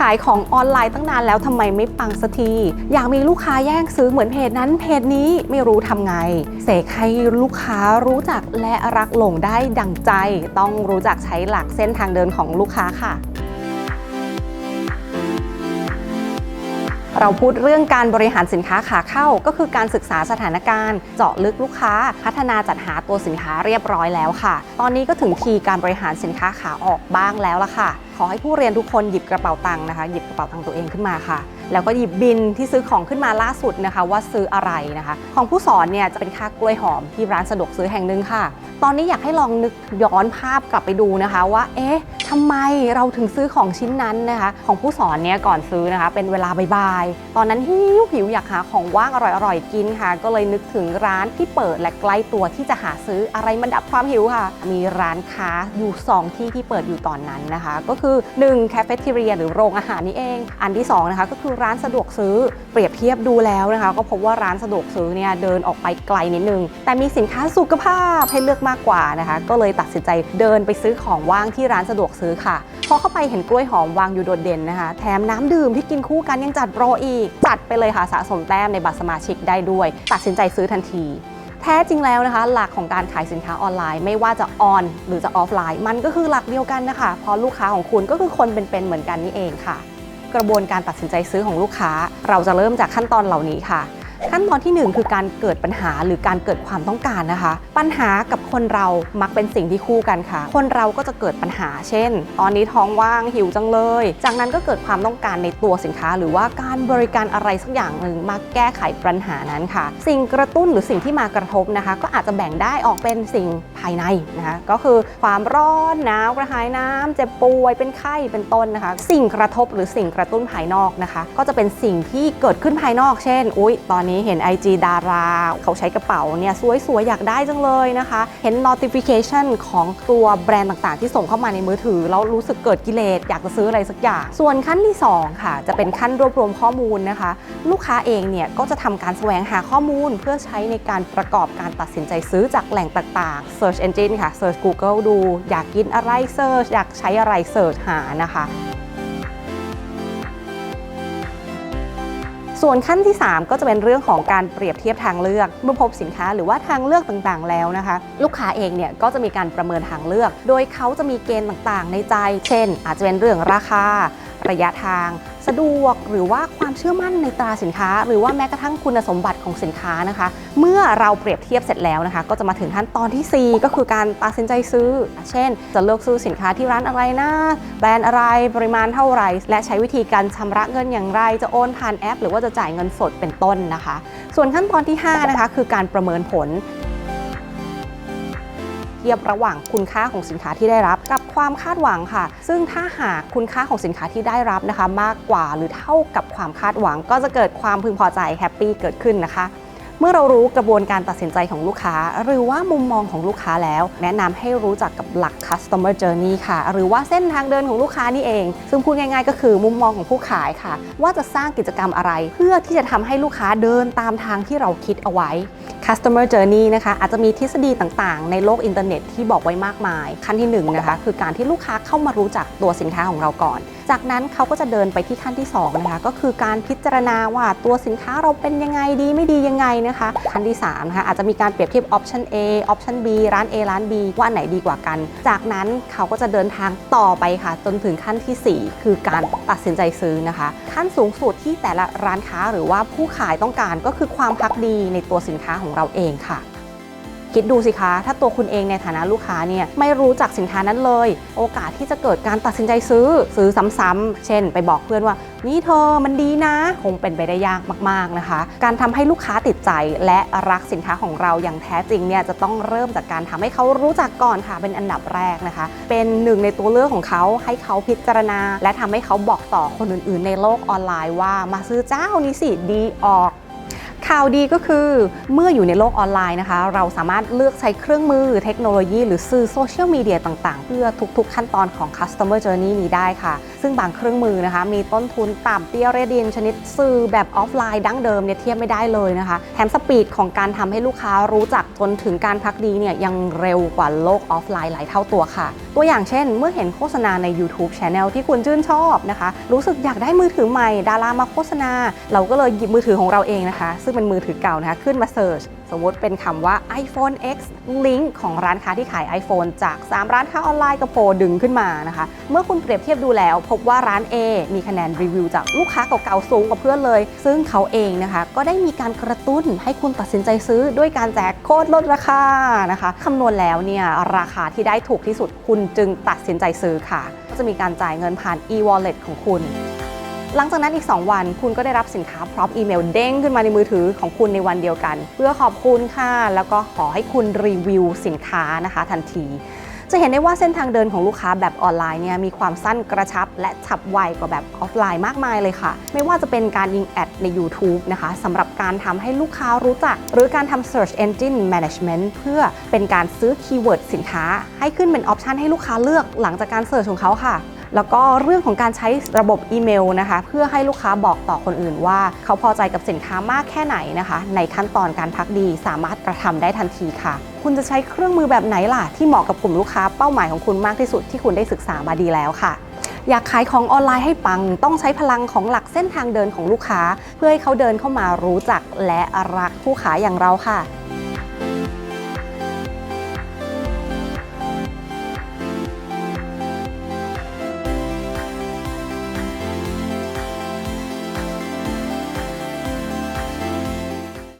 ขายของออนไลน์ตั้งนานแล้วทำไมไม่ปังสักที อยากมีลูกค้าแย่งซื้อเหมือนเพจนั้นเพจนี้ไม่รู้ทำไง เสกให้ลูกค้ารู้จักและรักหลงได้ดั่งใจ ต้องรู้จักใช้หลักเส้นทางเดินของลูกค้าค่ะ เราพูดเรื่องการบริหารสินค้าขาเข้า ก็คือการศึกษาสถานการณ์ เจาะลึกลูกค้า พัฒนาจัดหาตัวสินค้าเรียบร้อยแล้วค่ะ ตอนนี้ก็ถึงทีการบริหารสินค้าขาออกบ้างแล้วละค่ะ ขอให้ผู้เรียนทุกคนหยิบกระเป๋าตังค์นะคะ หยิบกระเป๋าตังค์ตัวเองขึ้นมาค่ะ แล้วก็หยิบบินที่ซื้อของขึ้นมาล่าสุดนะคะ ว่าซื้ออะไรนะคะ ของผู้สอนเนี่ยจะเป็นค่ากล้วยหอมที่ร้านสะดวกซื้อแห่งหนึ่งค่ะ ตอนนี้อยากให้ลองนึกย้อนภาพกลับไปดูนะคะ ว่าเอ๊ะทำไมเราถึงซื้อของชิ้นนั้นนะคะ ของผู้สอนเนี่ยก่อนซื้อนะคะ เป็นเวลาบ่ายๆตอนนั้นหิวหิวอยากหาของว่างอร่อยๆกินค่ะ ก็เลยนึกถึงร้านที่เปิดและใกล้ตัวที่จะหาซื้ออะไรมันดับความหิวค่ะ มีร้านค้าอยู่ 2 ที่ที่เปิดอยู่ตอนนั้นนะคะ ก็คือ1คาเฟ่ทีเรียหรือโรงอาหารนี่เอง อันที่2นะคะก็คือร้านสะดวกซื้อเปรียบเทียบดูแล้วนะคะ ก็พบว่าร้านสะดวกซื้อเนี่ยเดินออกไปไกลนิดนึง แต่มีสินค้าสุขภาพให้เลือกมากกว่านะคะ ก็เลยตัดสินใจเดินไปซื้อของว่างที่ร้านสะดวกซื้อค่ะพอเข้าไปเห็นกล้วยหอมวางอยู่โดดเด่นนะคะ แถมน้ำดื่มที่กินคู่กันยังจัดโปรอีก จัดไปเลยค่ะสะสมแต้มในบัตรสมาชิกได้ด้วย ตัดสินใจซื้อทันทีแท้จริงแล้วนะคะ หลักของการขายสินค้าออนไลน์ ไม่ว่าจะออนหรือจะออฟไลน์ มันก็คือหลักเดียวกันนะคะเพราะลูกค้าของคุณก็คือคนเป็นๆเหมือนกันนี่เองค่ะ กระบวนการตัดสินใจซื้อของลูกค้า เราจะเริ่มจากขั้นตอนเหล่านี้ค่ะ ขั้นตอนที่หนึ่งคือการเกิดปัญหาหรือการเกิดความต้องการนะคะ ปัญหากับคนเรามักเป็นสิ่งที่คู่กันค่ะ คนเราก็จะเกิดปัญหา เช่น ตอนนี้ท้องว่างหิวจังเลย จากนั้นก็เกิดความต้องการในตัวสินค้า หรือว่าการบริการอะไรสักอย่างหนึ่งมาแก้ไขปัญหานั้นค่ะ สิ่งกระตุ้นหรือสิ่งที่มากระทบนะคะ ก็อาจจะแบ่งได้ออกเป็นสิ่งายในนะคะก็คือความร้อนหนาวกระหายน้ำเจ็บป่วยเป็นไข้เป็นต้นนะคะ สิ่งกระทบหรือสิ่งกระตุ้นภายนอกนะคะ ก็จะเป็นสิ่งที่เกิดขึ้นภายนอกเช่น อุ๊ย ตอนนี้เห็น IG ดารา เขาใช้กระเป๋าเนี่ยสวยๆ อยากได้จังเลยนะคะ เห็น notification ของตัวแบรนด์ต่างๆ ที่ส่งเข้ามาในมือถือ แล้วรู้สึกเกิดกิเลสอยากจะซื้ออะไรสักอย่าง ส่วนขั้นที่ 2 ค่ะ จะเป็นขั้นรวบรวมข้อมูลนะคะ ลูกค้าเองเนี่ยก็จะทำการแสวงหาข้อมูล เพื่อใช้ในการประกอบการตัดสินใจซื้อจากแหล่งต่างๆ Search Engine ค่ะ Search Google ดู อยากกินอะไร Search อยากใช้อะไร Search หานะคะส่วนขั้นที่ 3 ก็จะเป็นเรื่องของการเปรียบเทียบทางเลือกเมื่อพบสินค้าหรือว่าทางเลือกต่างๆ แล้วนะคะ ลูกค้าเองเนี่ยก็จะมีการประเมินทางเลือก โดยเขาจะมีเกณฑ์ต่างๆ ในใจ เช่น อาจจะเป็นเรื่องราคา ระยะทาง สะดวกหรือว่าความเชื่อมั่นในตราสินค้า หรือว่าแม้กระทั่งคุณสมบัติของสินค้านะคะ เมื่อเราเปรียบเทียบเสร็จแล้วนะคะ ก็จะมาถึงขั้นตอนที่ 4 ก็คือการตัดสินใจซื้อ เช่น จะเลือกซื้อสินค้าที่ร้านอะไรนะแบรนด์อะไรปริมาณเท่าไหร่ และใช้วิธีการชำระเงินอย่างไร จะโอนผ่านแอป หรือว่าจะจ่ายเงินสดเป็นต้นนะคะ ส่วนขั้นตอนที่5นะคะคือการประเมินผล ทียบระหว่างคุณค่าของสินค้าที่ได้รับ กับความคาดหวังค่ะ ซึ่งถ้าหากคุณค่าของสินค้าที่ได้รับนะคะ มากกว่าหรือเท่ากับความคาดหวัง ก็จะเกิดความพึงพอใจแฮปปี้เกิดขึ้นนะคะ เมื่อเรารู้กระบวนการตัดสินใจของลูกค้า หรือว่ามุมมองของลูกค้าแล้ว แนะนำให้รู้จักกับหลัก customer journey ค่ะ หรือว่าเส้นทางเดินของลูกค้านี่เอง ซึ่งพูดง่ายๆ ก็คือมุมมองของผู้ขายค่ะ ว่าจะสร้างกิจกรรมอะไร เพื่อที่จะทำให้ลูกค้าเดินตามทางที่เราคิดเอาไว้ customer journey นะคะอาจจะมีทฤษฎีต่างๆ ในโลกอินเทอร์เน็ตที่บอกไว้มากมาย ขั้นที่1นงนะคะคือการที่ลูกค้าเข้ามารู้จักตัวสินค้าของเราก่อนจากนั้นเขาก็จะเดินไปที่ขั้นที่2นะคะก็คือการพิจารณาว่าตัวสินค้าเราเป็นยังไงดีไม่ดียังไงนะคะขั้นที่3นะคะอาจจะมีการเปรียบเทียบ option A option B ร้าน A ร้าน B ว่าไหนดีกว่ากัน จากนั้นเขาก็จะเดินทางต่อไปค่ะ จนถึงขั้นทีสี่4 คือการตัดสินใจซื้อนะคะ ขั้นสูงสุดที่แต่ละร้านค้าหรือว่าผู้ขายต้องการก็คือความพักดีในตัวสินค้าของเราเองค่ะ คิดดูสิคะ ถ้าตัวคุณเองในฐานะลูกค้าเนี่ยไม่รู้จักสินค้านั้นเลย โอกาสที่จะเกิดการตัดสินใจซื้อซื้อซ้ำๆเช่น ไปบอกเพื่อนว่า นี่เธอมันดีนะ คงเป็นไปได้ยากมากๆนะคะ การทำให้ลูกค้าติดใจและรักสินค้าของเราอย่างแท้จริงเนี่ยจะต้องเริ่มจากการทำให้เขารู้จักก่อนค่ะเป็นอันดับแรกนะคะ เป็นหนึ่งในตัวเลือกของเขาให้เขาพิจารณา และทำให้เขาบอกต่อคนอื่น ๆ ในโลกออนไลน์ว่ามาซื้อเจ้านี้สิดีออก ข่าวดีก็คือเมื่ออยู่ในโลกออนไลน์นะคะ เราสามารถเลือกใช้เครื่องมือเทคโนโลยี หรือสื่อโซเชียลมีเดียต่างๆ เพื่อทุกๆ ขั้นตอนของ customer journey นี้ได้ค่ะ ซึ่งบางเครื่องมือนะคะ มีต้นทุนต่ำเตี้ยเรดินชนิดสื่อแบบออฟไลน์ดั้งเดิมเนี่ยเทียบไม่ได้เลยนะคะ แถมสปีดของการทำให้ลูกค้ารู้จักจนถึงการพักดีเนี่ยยังเร็วกว่าโลกออฟไลน์หลายเท่าตัวค่ะ ตัวอย่างเช่น เมื่อเห็นโฆษณาใน YouTube Channel ที่คุณชื่นชอบนะคะ รู้สึกอยากได้มือถือใหม่ดารามาโฆษณา เราก็เลยหยิบมือถือของเราเองนะคะ ซึ่งเป็นมือถือเก่านะคะขึ้นมาเสิร์ช สมมติเป็นคำว่า iPhone X ลิงก์ของร้านค้าที่ขาย iPhone จาก 3 ร้านค้าออนไลน์ก็โผล่ดึงขึ้นมานะคะ เมื่อคุณเปรียบเทียบดูแล้ว พบว่าร้าน A มีคะแนนรีวิวจากลูกค้าเก่าๆสูงกว่าเพื่อนเลย ซึ่งเขาเองนะคะ ก็ได้มีการกระตุ้นให้คุณตัดสินใจซื้อด้วยการแจกโค้ดลดราคานะคะคำนวณแล้วเนี่ยราคาที่ได้ถูกที่สุดคุณจึงตัดสินใจซื้อค่ะก็จะมีการจ่ายเงินผ่าน e-wallet ของคุณ หลังจากนั้นอีก 2 วัน คุณก็ได้รับสินค้าพร้อมอีเมลเด้งขึ้นมาในมือถือของคุณในวันเดียวกัน เพื่อขอบคุณค่ะ แล้วก็ขอให้คุณรีวิวสินค้านะคะทันที จะเห็นได้ว่าเส้นทางเดินของลูกค้าแบบออนไลน์เนี่ยมีความสั้นกระชับ และฉับไวกว่าแบบออฟไลน์มากมายเลยค่ะ ไม่ว่าจะเป็นการยิงแอดใน YouTube นะคะสำหรับการทำให้ลูกค้ารู้จัก หรือการทำ Search Engine Management เพื่อเป็นการซื้อคีย์เวิร์ดสินค้า ให้ขึ้นเป็นออปชันให้ลูกค้าเลือกหลังจากการเสิร์ชของเขาค่ะ แล้วก็เรื่องของการใช้ระบบอีเมลนะคะ เพื่อให้ลูกค้าบอกต่อคนอื่นว่า เขาพอใจกับสินค้ามากแค่ไหนนะคะ ในขั้นตอนการพักดีสามารถกระทำได้ทันทีค่ะคุณจะใช้เครื่องมือแบบไหนล่ะ ที่เหมาะกับกลุ่มลูกค้าเป้าหมายของคุณมากที่สุดที่คุณได้ศึกษามาดีแล้วค่ะ อยากขายของออนไลน์ให้ปัง ต้องใช้พลังของหลักเส้นทางเดินของลูกค้า เพื่อให้เขาเดินเข้ามารู้จักและรักผู้ขายอย่างเราค่ะ